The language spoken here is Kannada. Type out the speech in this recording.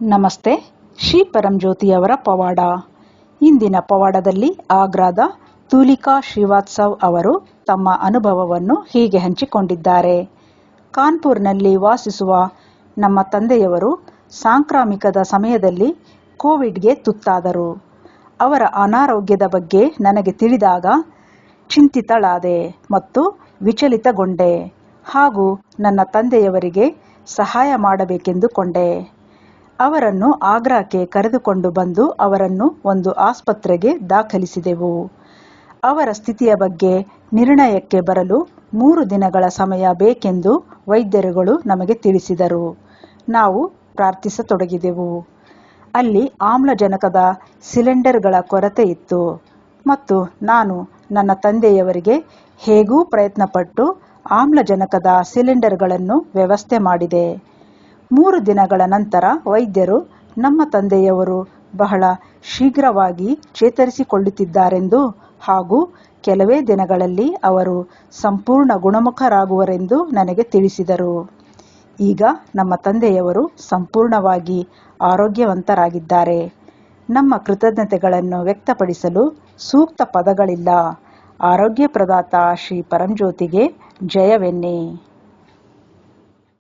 ನಮಸ್ತೆ, ಶ್ರೀ ಪರಂಜ್ಯೋತಿಯವರ ಪವಾಡ. ಇಂದಿನ ಪವಾಡದಲ್ಲಿ ಆಗ್ರಾದ ತೂಲಿಕಾ ಶ್ರೀವಾತ್ಸವ್ ಅವರು ತಮ್ಮ ಅನುಭವವನ್ನು ಹೀಗೆ ಹಂಚಿಕೊಂಡಿದ್ದಾರೆ. ಕಾನ್ಪುರ್ನಲ್ಲಿ ವಾಸಿಸುವ ನಮ್ಮ ತಂದೆಯವರು ಸಾಂಕ್ರಾಮಿಕದ ಸಮಯದಲ್ಲಿ ಕೋವಿಡ್ಗೆ ತುತ್ತಾದರು. ಅವರ ಅನಾರೋಗ್ಯದ ಬಗ್ಗೆ ನನಗೆ ತಿಳಿದಾಗ ಚಿಂತಿತಳಾದೆ ಮತ್ತು ವಿಚಲಿತಗೊಂಡೆ ಹಾಗೂ ನನ್ನ ತಂದೆಯವರಿಗೆ ಸಹಾಯ ಮಾಡಬೇಕೆಂದುಕೊಂಡೆ. ಅವರನ್ನು ಆಗ್ರಾಕ್ಕೆ ಕರೆದುಕೊಂಡು ಬಂದು ಅವರನ್ನು ಒಂದು ಆಸ್ಪತ್ರೆಗೆ ದಾಖಲಿಸಿದೆವು. ಅವರ ಸ್ಥಿತಿಯ ಬಗ್ಗೆ ನಿರ್ಣಯಕ್ಕೆ ಬರಲು ಮೂರು ದಿನಗಳ ಸಮಯ ಬೇಕೆಂದು ವೈದ್ಯರುಗಳು ನಮಗೆ ತಿಳಿಸಿದರು. ನಾವು ಪ್ರಾರ್ಥಿಸತೊಡಗಿದೆವು. ಅಲ್ಲಿ ಆಮ್ಲಜನಕದ ಸಿಲಿಂಡರ್ಗಳ ಕೊರತೆ ಇತ್ತು ಮತ್ತು ನಾನು ನನ್ನ ತಂದೆಯವರಿಗೆ ಹೇಗೂ ಪ್ರಯತ್ನಪಟ್ಟು ಆಮ್ಲಜನಕದ ಸಿಲಿಂಡರ್ಗಳನ್ನು ವ್ಯವಸ್ಥೆ ಮಾಡಿದೆ. ಮೂರು ದಿನಗಳ ನಂತರ ವೈದ್ಯರು ನಮ್ಮ ತಂದೆಯವರು ಬಹಳ ಶೀಘ್ರವಾಗಿ ಚೇತರಿಸಿಕೊಳ್ಳುತ್ತಿದ್ದಾರೆಂದು ಹಾಗೂ ಕೆಲವೇ ದಿನಗಳಲ್ಲಿ ಅವರು ಸಂಪೂರ್ಣ ಗುಣಮುಖರಾಗುವರೆಂದು ನನಗೆ ತಿಳಿಸಿದರು. ಈಗ ನಮ್ಮ ತಂದೆಯವರು ಸಂಪೂರ್ಣವಾಗಿ ಆರೋಗ್ಯವಂತರಾಗಿದ್ದಾರೆ. ನಮ್ಮ ಕೃತಜ್ಞತೆಗಳನ್ನು ವ್ಯಕ್ತಪಡಿಸಲು ಸೂಕ್ತ ಪದಗಳಿಲ್ಲ. ಆರೋಗ್ಯ ಪ್ರದಾತ ಶ್ರೀ ಪರಂಜ್ಯೋತಿಗೆ ಜಯವೆನ್ನಿ.